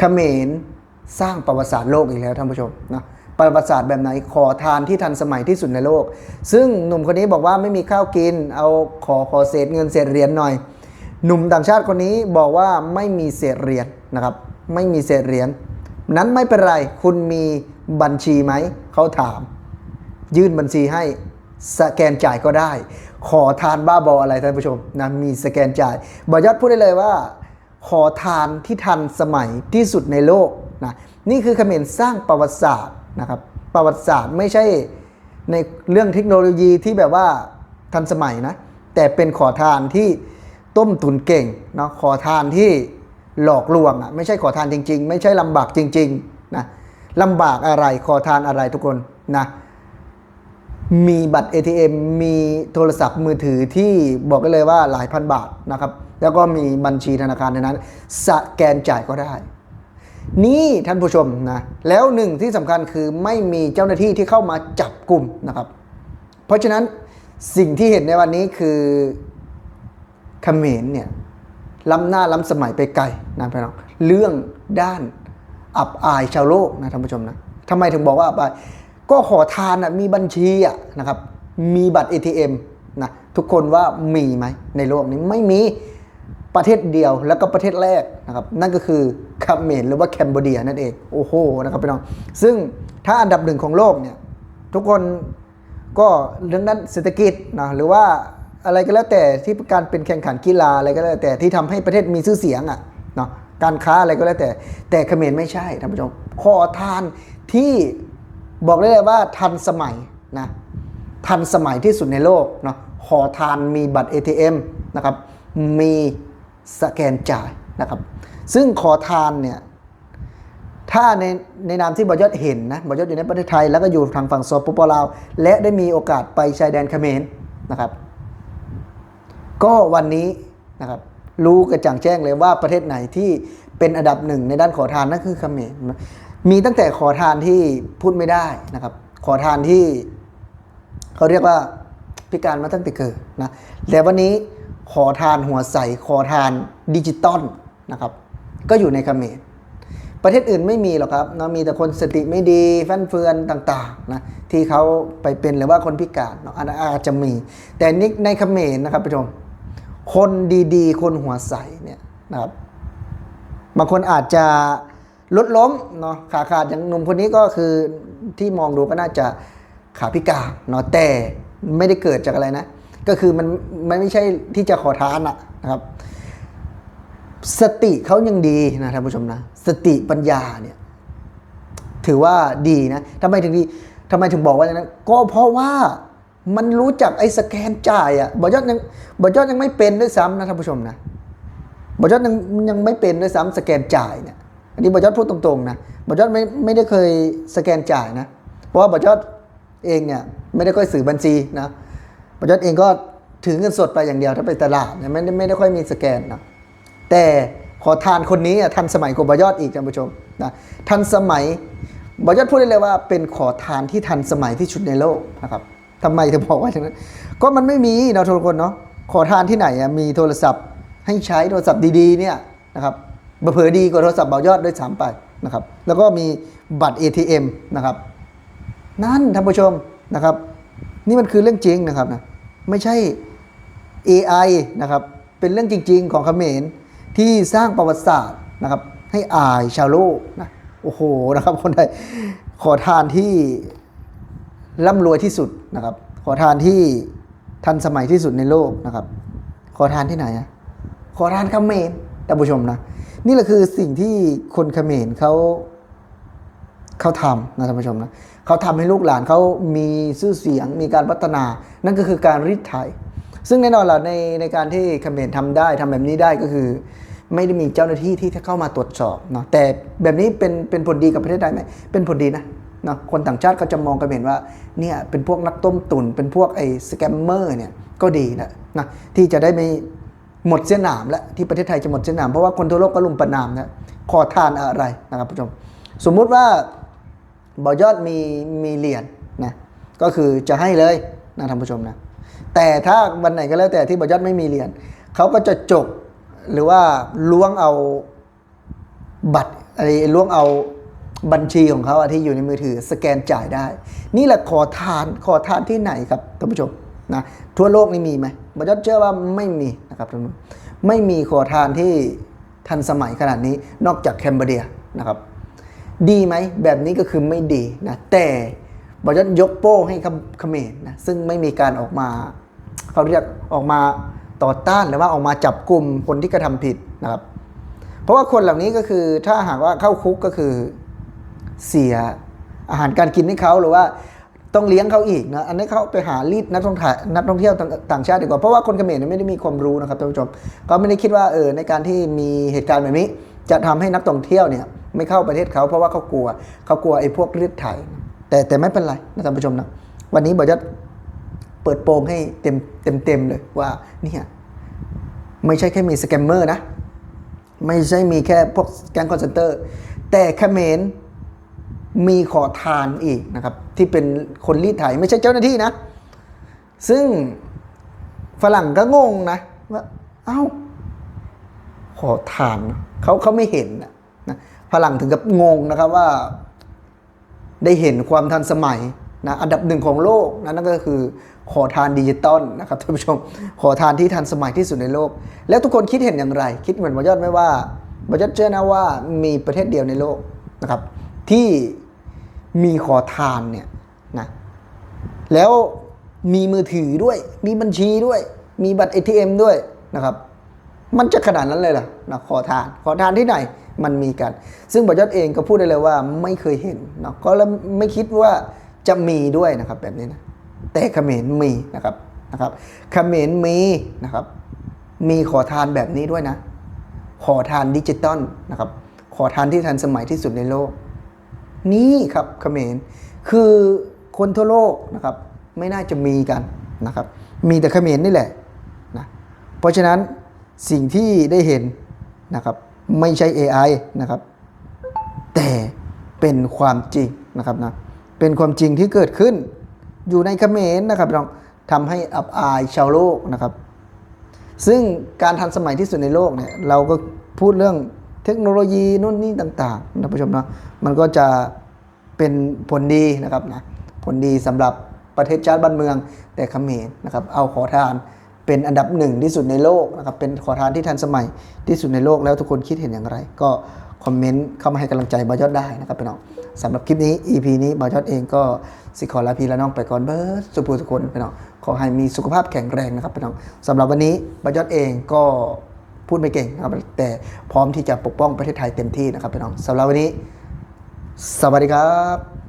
เขมรสร้างประวัติศาสตร์โลกอีกแล้วท่านผู้ชมนะประวัติศาสตร์แบบไหนขอทานที่ทันสมัยที่สุดในโลก ซึ่งหนุ่มคนนี้บอกว่าไม่มีข้าวกิน เอาขอขอเศษเงินเศษเหรียญหน่อย หนุ่มต่างชาติคนนี้บอกว่าไม่มีเศษเหรียญนะครับ ไม่มีเศษเหรียญนั้นไม่เป็นไรคุณมีบัญชีไหมเขาถาม ยื่นบัญชีให้สแกนจ่ายก็ได้ ขอทานบ้าบออะไรท่านผู้ชมนะมีสแกนจ่ายบอยอดพูดได้เลยว่า ขอทานที่ทันสมัยที่สุดในโลกนะนี่คือเขมรสร้างประวัติศาสตร์นะครับประวัติศาสตร์ไม่ใช่ในเรื่องเทคโนโลยีที่แบบว่าทันสมัยนะแต่เป็นขอทานที่ต้มตุนเก่งเนาะขอทานที่หลอกลวงอะไม่ใช่ขอทานจริง ๆ ไม่ใช่ลำบากจริงๆนะลำบากอะไรขอทานอะไรทุกคนนะ มีบัตร ATM มีโทรศัพท์มือถือที่บอกได้เลยว่าหลายพันบาทนะครับ แล้วก็มีบัญชีธนาคารในนั้น สแกนจ่ายก็ได้ นี่ท่านผู้ชมนะ แล้วหนึ่งที่สำคัญคือไม่มีเจ้าหน้าที่ที่เข้ามาจับกลุ่มนะครับ เพราะฉะนั้นสิ่งที่เห็นในวันนี้คือเขมรเนี่ยล้ำหน้าล้ำสมัยไปไกลนะพี่น้องเรื่องด้านอับอายชาวโลกนะท่านผู้ชมนะทำไมถึงบอกว่าอับอาย ก็ขอทานอะมีบัญชีอะนะครับมีบัตร ATM นะทุกคนว่ามีไหมในโลกนี้ไม่มีประเทศเดียวแล้วก็ประเทศแรกนะครับนั่นก็คือเขมรหรือว่าแคนเบเดียนั่นเองโอ้โหนะครับพี่น้องซึ่งถ้าอันดับหนึ่งของโลกเนี่ยทุกคนก็เรื่องด้นเศรษฐกิจนะหรือว่าอะไรก็แล้วแต่ที่การเป็นแข่งขันกีฬาอะไรก็แล้วแต่ที่ทำให้ประเทศมีชื่อเสียงอะเนาะการค้าอะไรก็แล้วแต่แต่เขมรไม่ใช่ท่านผู้ชมขอทานที่ บอกได้เลยว่าทันสมัยนะทันสมัยที่สุดในโลกเนาะขอทานมีบัตร ATM นะครับมีสแกนจ่ายนะครับซึ่งขอทานเนี่ยถ้าในในนามที่บอยอดเห็นนะบอยอดอยู่ในประเทศไทย แล้วก็อยู่ทางฝั่งสปปลาว และได้มีโอกาสไปชายแดนเขมรนะครับก็วันนี้นะครับรู้กระจ่างแจ้งเลยว่าประเทศไหนที่ เป็นอันดับหนึ่งในด้านขอทานนั่นคือเขมรมีตั้งแต่ขอทานที่พูดไม่ได้นะครับ ขอทานที่เขาเรียกว่าพิการมาตั้งแต่เกิดนะแต่วันนี้ขอทานหัวใสขอทานดิจิตอลนะครับก็อยู่ในเขมรประเทศอื่นไม่มีหรอกครับนะมีแต่คนสติไม่ดีฟั่นเฟือนต่างๆนะที่เขาไปเป็นหรือว่าคนพิการเนาะอันนั้นอาจจะมี แต่นี่ในเขมรนะครับผู้ชมคนดีๆ คนหัวใสเนี่ยนะครับ บางคนอาจจะลดล้มเนาะขาขาดอย่างหนุ่มคนนี้ก็คือที่มองดูก็น่าจะขาพิการเนาะแต่ไม่ได้เกิดจากอะไรนะ ก็คือมันมันไม่ใช่ที่จะขอทานอะนะครับ สติเขายังดีนะท่านผู้ชมนะ สติปัญญาเนี่ยถือว่าดีนะทำไมถึงดีทำไมถึงบอกว่าอย่างนั้น ก็เพราะว่ามันรู้จักไอ้สแกนจ่ายอะ่ะบอยอดยังบอยอดยังไม่เป็นด้วยซ้ำนะท่านผู้ชมนะ บอยอดยังยังไม่เป็นด้วยซ้ำสแกนจ่ายเนี่ยอันนี้บอยอดพูดตรงๆนะบอยอดไม่ไม่ได้เคยสแกนจ่ายนะ เพราะว่าบอยอดเองเนี่ยไม่ได้ค่อยสื่อบัญชีนะบอยอดเองก็ถือเงินสดไปอย่างเดียวถ้าไปตลาดเนี่ยไม่ได้ไม่ได้ค่อยมีสแกนนะแต่ขอทานคนนี้อะทันสมัยกว่าบอยอดอีกท่านผู้ชมนะทันสมัยบอยอดพูดได้เลยว่าเป็นขอทานที่ทันสมัยที่สุดในโลกนะครับทำไมถึงบอกว่าอย่างนั้น ก็มันไม่มีเราทุกคนเนาะขอทานที่ไหนอะมีโทรศัพท์ ให้ใช้โทรศัพท์ดีๆเนี่ยนะครับเผลอดีกว่าโทรศัพท์เบอยอดด้วยซ้ำไปนะครับ แล้วก็มีบัตร ATM นะครับ นั่นท่านผู้ชมนะครับ นี่มันคือเรื่องจริงนะครับนะไม่ใช่ AI นะครับเป็นเรื่องจริง ๆ ของเขมรที่สร้างประวัติศาสตร์นะครับให้อายชาวโลกนะโอ้โหนะครับคนไทยขอทานที่ร่ำรวยที่สุดนะครับ ขอทานที่ทันสมัยที่สุดในโลกนะครับ ขอทานที่ไหนอะ ขอทานเขมรท่านผู้ชมนะ นี่แหละคือสิ่งที่คนเขมรเขาเขาทำนะท่านผู้ชมนะเขาทำให้ลูกหลานเขามีชื่อเสียงมีการพัฒนา นั่นก็คือการรีดไถซึ่งแน่นอนล่ะในในการที่เขมรทำได้ทำแบบนี้ได้ก็คือ ไม่ได้มีเจ้าหน้าที่ที่เข้ามาตรวจสอบเนาะแต่แบบนี้เป็นเป็นผลดีกับประเทศไทยไหมเป็นผลดีนะเนาะคนต่างชาติก็จะมองเขมรว่าเนี่ยเป็นพวกนักต้มตุนเป็นพวกไอ้สแกมเมอร์เนี่ยก็ดีนะนะที่จะได้ไม่ หมดเส้นหนามแล้วที่ประเทศไทยจะหมดเส้นหนามเพราะว่าคนทั่วโลกก็ลุมประนามนะขอทานอะไรนะครับผู้ชมสมมุติว่าบอยอดมีมีเหรียญนะก็คือจะให้เลยนะท่านผู้ชมนะแต่ถ้าวันไหนก็แล้วแต่ที่บอยอดไม่มีเหรียญเขาก็จะจกหรือว่าล้วงเอาบัตรอะไอ้ล้วงเอาบัญชีของเขาที่อยู่ในมือถือสแกนจ่ายได้ นี่แหละขอทานขอทานที่ไหนครับท่านผู้ชมนะทั่วโลกนี่มีไหมบรรยศเชื่อว่าไม่มี นะครับท่านผู้ไม่มีขอทานที่ทันสมัยขนาดนี้นอกจากแคนเบเดียนะครับ ดีไหมแบบนี้ก็คือไม่ดีนะแต่บอยันยกโป้ให้เขมรนะซึ่งไม่มีการออกมาเขาเรียกออกมาต่อต้านหรือว่าออกมาจับกลุ่มคนที่กระทำผิดนะครับ เพราะว่าคนเหล่านี้ก็คือถ้าหากว่าเข้าคุกก็คือเสียอาหารการกินให้เขาหรือว่า ต้องเลี้ยงเขาอีกนะ อันนี้เขาไปหารีดนักท่องเที่ยวนักท่องเที่ยวต่างชาติดีกว่า เพราะว่าคนเขมรเนี่ยไม่ได้มีความรู้นะครับท่านผู้ชม ก็ไม่ได้คิดว่าเออในการที่มีเหตุการณ์แบบนี้ จะทำให้นักท่องเที่ยวเนี่ยไม่เข้าประเทศเขาเพราะว่าเขากลัวเขากลัวไอ้พวกเลือดไถแต่แต่ไม่เป็นไรนะท่านผู้ชมนะ วันนี้บอจะเปิดโปงให้เต็มเต็มเต็มเลยว่าเนี่ยไม่ใช่แค่มีสแกมเมอร์นะ ไม่ใช่มีแค่พวกแก๊งคอนเซนเตอร์ แต่เขมร มีขอทานอีกนะครับ ที่เป็นคนรีดไถไม่ใช่เจ้าหน้าที่นะ ซึ่งฝรั่งก็งงนะว่าเอ้า ขอทานเขาเขาไม่เห็นนะฝรั่งถึงกับงงนะครับว่า ได้เห็นความทันสมัยนะอันดับหนึ่งของโลกนะนั่นก็คือขอทานดิจิตอลนะครับท่านผู้ชม ขอทานที่ทันสมัยที่สุดในโลก แล้วทุกคนคิดเห็นอย่างไร คิดเหมือนบอยอดไหมว่าบอยอดเชื่อนะว่ามีประเทศเดียวในโลกนะครับ ที่มีขอทานเนี่ยนะแล้วมีมือถือด้วย มีบัญชีด้วย มีบัตร ATM ด้วยนะครับ มันจะขนาดนั้นเลยเหรอนะขอทาน ขอทานที่ไหน มันมีกัน ซึ่งบอยอดเองก็พูดได้เลยว่าไม่เคยเห็นเนาะก็แล้วไม่คิดว่าจะมีด้วยนะครับแบบนี้นะแต่เขมรมีนะครับนะครับเขมรมีนะครับ มีขอทานแบบนี้ด้วยนะ ขอทานดิจิตอลนะครับ ขอทานที่ทันสมัยที่สุดในโลก นี่ครับเขมรคือคนทั่วโลกนะครับไม่น่าจะมีกันนะครับ มีแต่เขมรนี่แหละนะเพราะฉะนั้นสิ่งที่ได้เห็นนะครับไม่ใช่ AI นะครับ แต่เป็นความจริงนะครับนะเป็นความจริงที่เกิดขึ้นอยู่ในเขมรนะครับพี่น้องทำให้อับอายชาวโลกนะครับ ซึ่งการทันสมัยที่สุดในโลกเนี่ยเราก็พูดเรื่อง เทคโนโลยีนู่นนี่ต่างๆนะผู้ชมเนาะมันก็จะเป็นผลดีนะครับนะผลดีสำหรับประเทศชาติบ้านเมือง แต่เขมรนะครับเอาขอทานเป็นอันดับหนึ่งที่สุดในโลกนะครับเป็นขอทานที่ทันสมัยที่สุดในโลกแล้วทุกคนคิดเห็นอย่างไร ก็คอมเมนต์เข้ามาให้กำลังใจบอยอดได้นะครับพี่น้องสำหรับคลิปนี้ EP นี้บอยอดเองก็สิขอลาพี่และน้องไปก่อนเบิร์ดสุภูทุกคนพี่น้องขอให้มีสุขภาพแข็งแรงนะครับพี่น้องสำหรับวันนี้บอยอดเองก็ พูดไม่เก่งครับแต่พร้อมที่จะปกป้องประเทศไทยเต็มที่นะครับพี่น้องสำหรับวันนี้ สวัสดีครับ